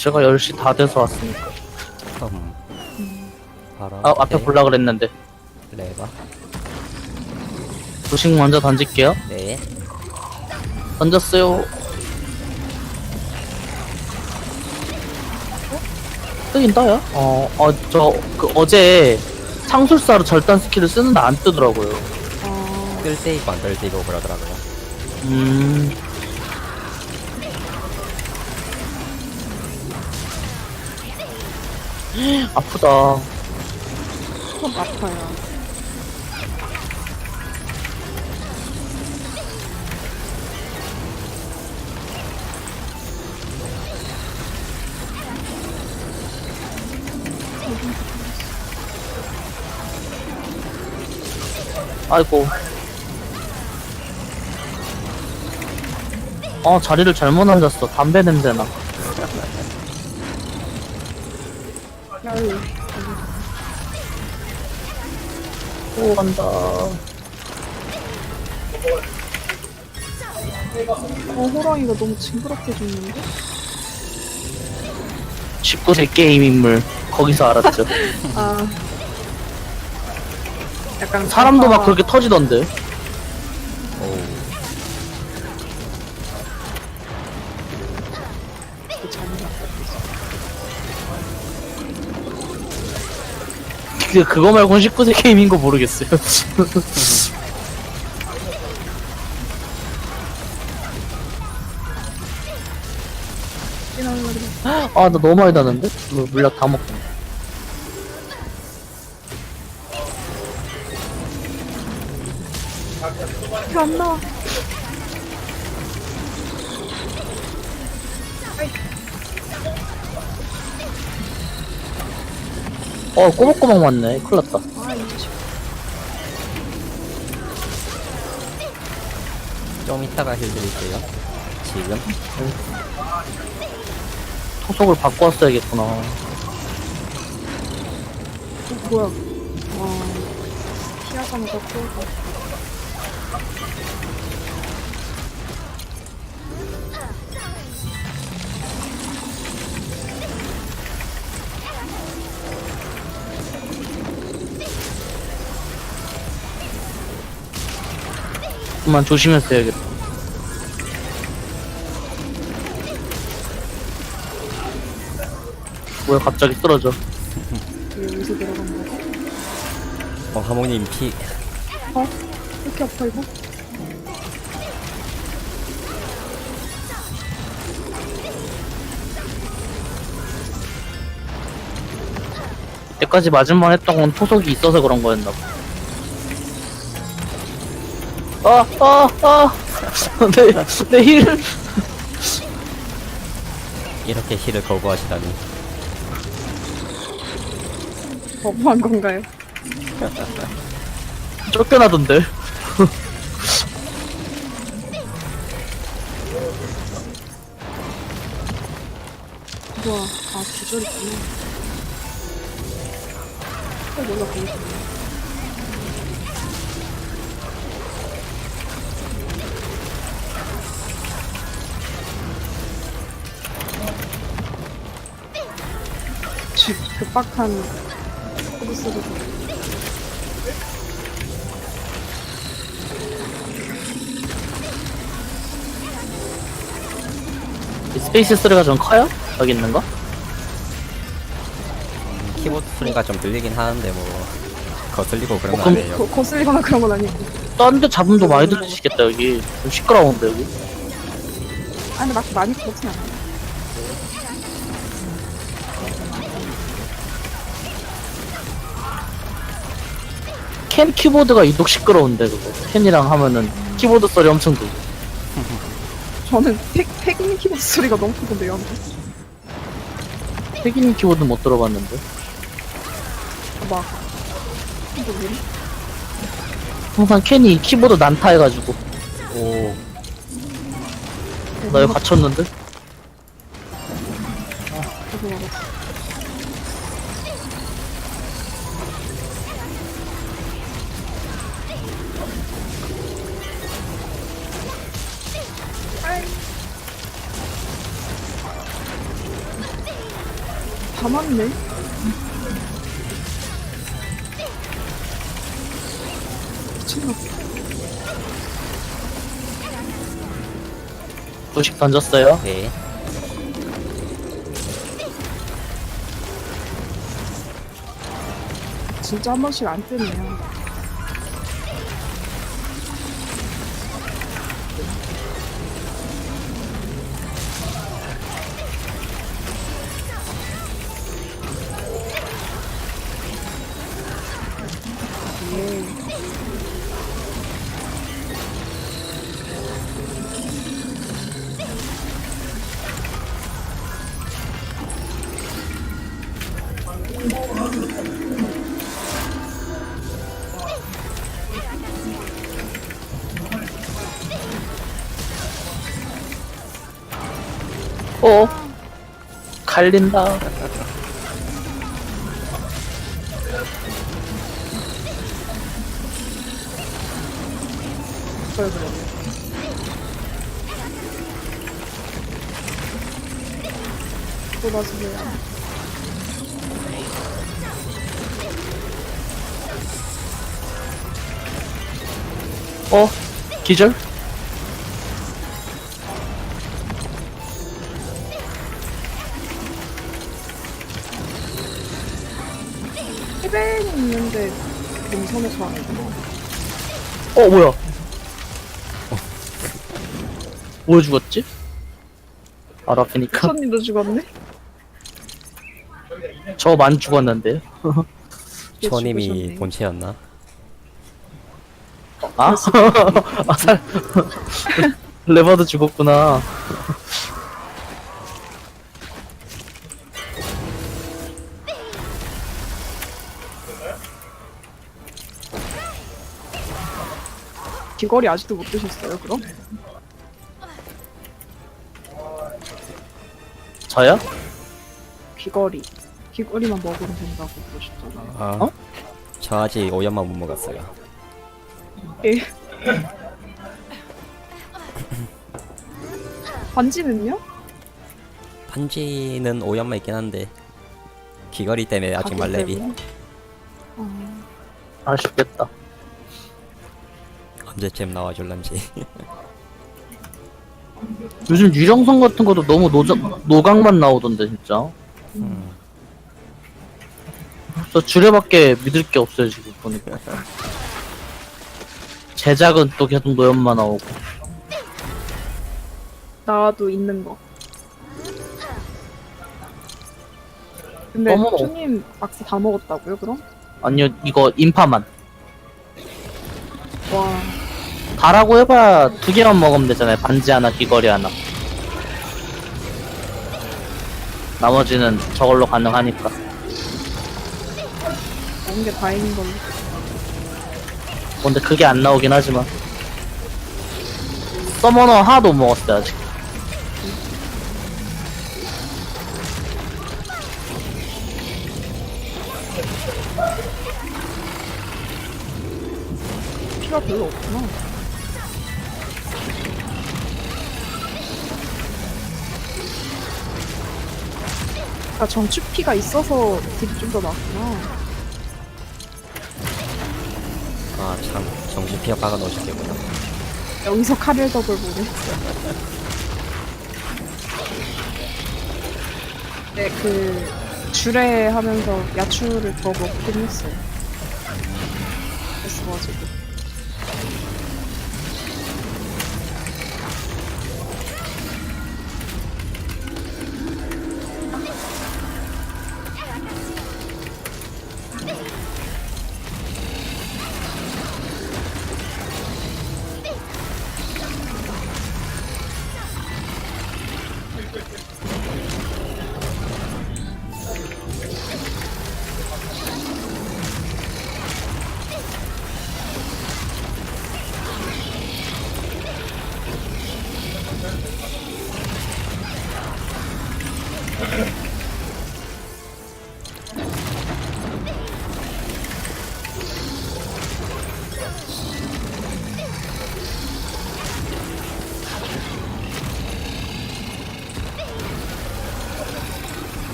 제가 10시 다 돼서 왔으니까. 음. 바로 아, 앞에 볼라 그랬는데. 레바. 도식 먼저 던질게요. 네. 던졌어요. 뜨긴 떠요? 어, 어, 저, 그, 어제 창술사로 절단 스킬을 쓰는데 안 뜨더라고요. 어, 뜰때 있고 안뜰때 있고 그러더라고요. 음. 아프다. 좀 아파요. 아이고. 어, 자리를 잘못 앉았어. 담배 냄새나. 아유, 오, 간다. 어, 호랑이가 너무 징그럽게 죽는데? 19세 게임 인물. 거기서 알았죠. 아. 약간 사람도 막 그렇게 터지던데. 오. 그, 그거 말고는 19세 게임인 거 모르겠어요. 아, 나 너무 많이 다는데? 물- 물약 다 먹고. 안 나와. 어, 꼬박꼬박 맞네. 큰일 났다. 아. 좀 이따가 힐 드릴게요. 지금. 토속을 바꿔 왔어야겠구나. 어, 뭐야. 와. 피하자마자 또. 그만 조심해서 해야겠다. 뭐야, 갑자기 여기서 들어간 거야? 어, 하모님 피. 어? 이렇게 아파, 이거? 때까지 맞을만 했던 건 토속이 있어서 그런 거였나 봐. 아, 아, 아! 내, 내 힐! 이렇게 힐을 거부하시다니. 거부한 건가요? 쫓겨나던데. 뭐야. 아, 기절이구나. 어, 몰라, 보이 코드스를 이 스페이스 소리가 좀 커요? 여기 있는 거? 키보드 소리가 좀 들리긴 하는데 뭐 거슬리고 그런 어, 거 그럼 아니에요. 거, 거슬리거나 그런 건 아니고. 딴데 잡음도 많이 들리시겠다, 여기. 좀 시끄러운데, 여기. 아, 근데 막 많이 그렇진 않아. 캔 키보드가 유독 시끄러운데, 그거. 캔이랑 하면은 키보드 소리 엄청 들고. 저는 팩, 팩인 키보드 소리가 너무 크던데요. 태기님 키보드 못 들어봤는데. 막. 이거 왜? 항상 캔이 키보드 난타 해가지고. 오. 나 여기 갇혔는데? 이거 알 다 맞네. 미친놈. 부식 던졌어요. 네. 진짜 한 번씩 안 뜨네요. 또 맞으세요. 어. 기절? 해변이 있는데 능선에서 하는구나. 어 뭐야? 왜 죽었지? 바로 앞이니까 선님도 죽었네? 저만 죽었는데요. 얘 초님이 죽으셨네. 본체였나? 아? 아 살. 레버도 죽었구나. 귀걸이 아직도 못 드셨어요, 그럼? 저요? 귀걸이. 귀걸이만 먹으면 된다고 그러셨잖아요. 아. 어? 저 아직 오염만 못 먹었어요. 예. 반지는요? 반지는 오염만 있긴 한데 귀걸이 때문에 아직 가격 말렙이 때문에? 어, 아쉽겠다. 언제쯤 나와줄런지. 요즘 유령성 같은 것도 너무 노적, 노각만 나오던데 진짜. 음. 저 주례밖에 믿을 게 없어요 지금 보니까. 제작은 또 계속 노연만 나오고. 나도 있는 거. 근데 어머. 초님 박스 다 먹었다고요, 그럼? 아니요 이거 인파만. 와, 다라고 해봐야 두 개만 먹으면 되잖아요. 반지 하나, 귀걸이 하나. 나머지는 저걸로 가능하니까. 먹은 게 다행인 걸로. 근데 그게 안 나오긴 하지만. 서머너 하나도 못 먹었어요, 아직. 피가 별로 없구나. 아, 정축피가 있어서 딜이 좀더 낫구나. 아 참 정신 피어가가 넣어줄게구나. 여기서 카렐 덕을 보네. 네, 그, 주례 하면서 야추를 더 먹긴 했어요. 그랬어가지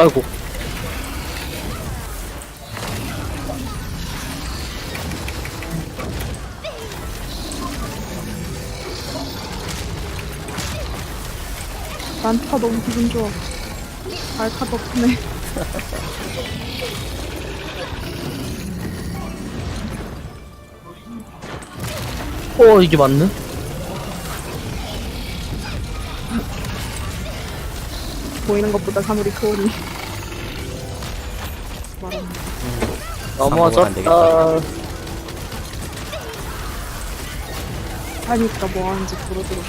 아이고. 난타 너무 기분 좋아. 알카 덕분에. 어, 이게 맞네? 보이는 것보다 사물이 크오니. 말하는 넘어졌다. 안 되겠다. 하니까 뭐 하는지 물어들어.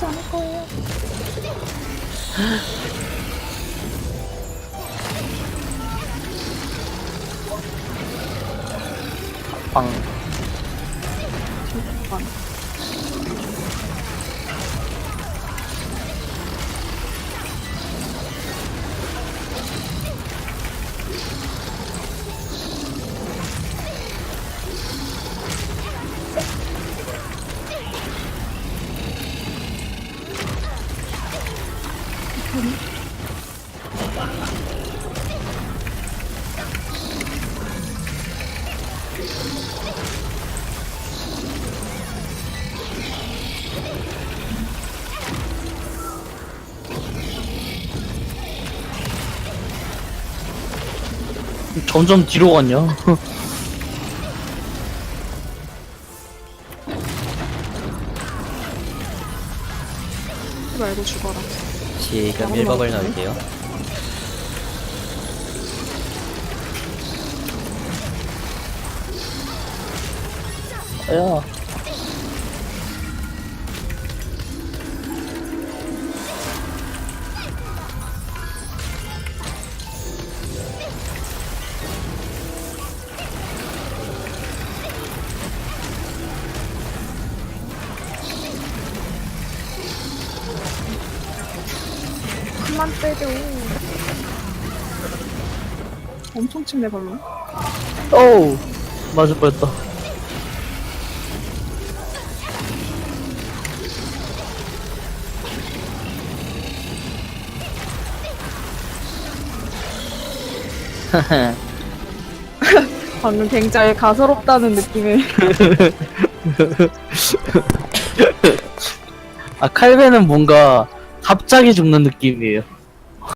그렇지 않을 거예요. 빵. 잠 점점 뒤로 갔냐? 말고 죽어라. 지금 1법을 넣을게요. 야. 때려. 엄청 침내 발로. 어우. 맞을 뻔했다. 방금 굉장히 가소롭다는 느낌의 아, 칼베는 뭔가 갑자기 죽는 느낌이에요.